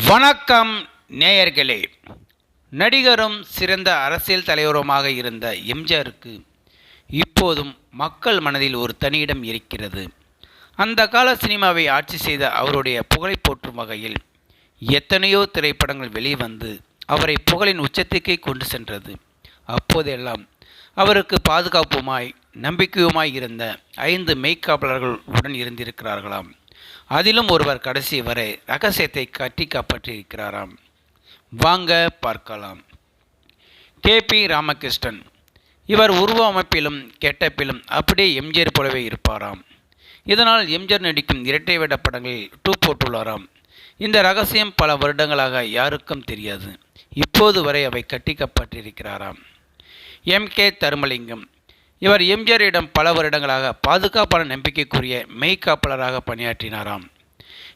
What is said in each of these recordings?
வணக்கம் நேயர்களே. நடிகரும் சிறந்த அரசியல் தலைவருமாக இருந்த எம்ஜிஆருக்கு இப்போதும் மக்கள் மனதில் ஒரு தனியிடம் இருக்கிறது. அந்த கால சினிமாவை ஆட்சி செய்த அவருடைய புகழை போற்றும் வகையில் எத்தனையோ திரைப்படங்கள் வெளிவந்து அவரை புகழின் உச்சத்துக்கே கொண்டு சென்றது. அப்போதெல்லாம் அவருக்கு பாதுகாப்புமாய் நம்பிக்கையுமாய் இருந்த ஐந்து மெய்க்காவலர்கள் உடன் இருந்திருக்கிறார்களாம். அதிலும் ஒருவர் கடைசி வரை ரகசியத்தை கட்டி காப்பாற்றியிருக்கிறாராம் வாங்க பார்க்கலாம். கே. பி. ராமகிருஷ்ணன். இவர் உருவ அமைப்பிலும் கெட்டப்பிலும் அப்படியே எம்ஜிஆர் போலவே இருப்பாராம். இதனால் எம்ஜிஆர் நடிக்கும் இரட்டை வேட படங்களில் டூ போட்டுள்ளாராம். இந்த ரகசியம் பல வருடங்களாக யாருக்கும் தெரியாது. இப்போது வரை அவை கட்டிக்கப்பட்டிருக்கிறாராம். எம். கே. தருமலிங்கம். இவர் எம்ஜிஆரிடம் பல வருடங்களாக பாதுகாப்பான நம்பிக்கைக்குரிய மெய்காப்பாளராக பணியாற்றினாராம்.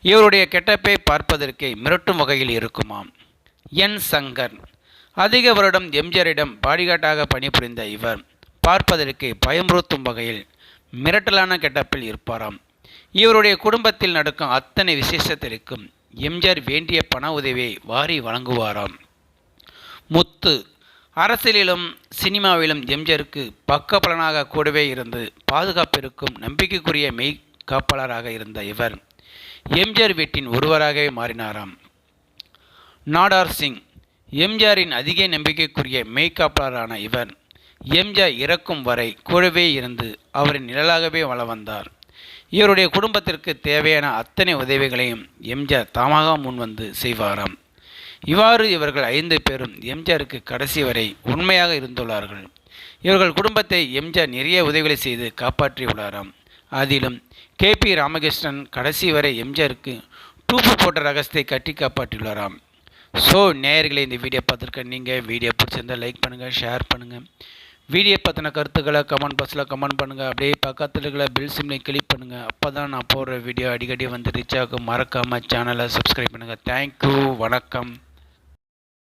இவருடைய கெட்டப்பை பார்ப்பதற்கே மிரட்டும் வகையில் இருக்குமாம். என் சங்கர். அதிக வருடம் எம்ஜிஆரிடம் பாடிகாட்டாக பணிபுரிந்த இவர் பார்ப்பதற்கு பயமுறுத்தும் வகையில் மிரட்டலான கெட்டப்பில் இருப்பாராம். இவருடைய குடும்பத்தில் நடக்கும் அத்தனை விசேஷத்திற்கும் எம்ஜிஆர் வேண்டிய பண உதவியை வாரி வழங்குவாராம். முத்து. அரசியலிலும் சினிமாவிலும் எம்ஜிஆருக்கு பக்கபலனாக கூடவே இருந்து பாதுகாப்பிற்கும் நம்பிக்கைக்குரிய மெய் காப்பாளராக இருந்த இவர் எம்ஜிஆர் வீட்டின் ஒருவராகவே மாறினாராம். நாடார் சிங் எம்ஜிஆரின் அதிக நம்பிக்கைக்குரிய மெய்காப்பாளரான இவர் எம்ஜிஆர் இறக்கும் வரை கூடவே இருந்து அவரின் நிழலாகவே வள வந்தார். இவருடைய குடும்பத்திற்கு தேவையான அத்தனை உதவிகளையும் எம்ஜிஆர் தாமாக முன்வந்து செய்வாராம். இவ்வாறு இவர்கள் ஐந்து பேரும் எம்ஜிஆருக்கு கடைசி வரை உண்மையாக இருந்துள்ளார்கள். இவர்கள் குடும்பத்தை எம்ஜிஆர் நிறைய உதவிகளை செய்து காப்பாற்றியுள்ளாராம். அதிலும் கேபி ராமகிருஷ்ணன் கடைசி வரை எம்ஜிஆருக்கு டூப்பு போட்ட ரகசியத்தை கட்டி காப்பாற்றியுள்ளாராம். ஸோ நேயர்களை இந்த வீடியோ பார்த்துருக்க நீங்கள் வீடியோ பிடிச்சிருந்தால் லைக் பண்ணுங்கள் ஷேர் பண்ணுங்கள் வீடியோ பற்றின கருத்துக்களை கமெண்ட் பாக்ஸில் கமெண்ட் பண்ணுங்கள் அப்படியே பக்கத்தில் இருக்கிற பில் சிம்லை கிளிக் பண்ணுங்கள் அப்போ தான் நான் போடுற வீடியோ அடிக்கடி வந்து ரீச் ஆகும். மறக்காமல் சேனலை சப்ஸ்கிரைப் பண்ணுங்கள் தேங்க்யூ வணக்கம்.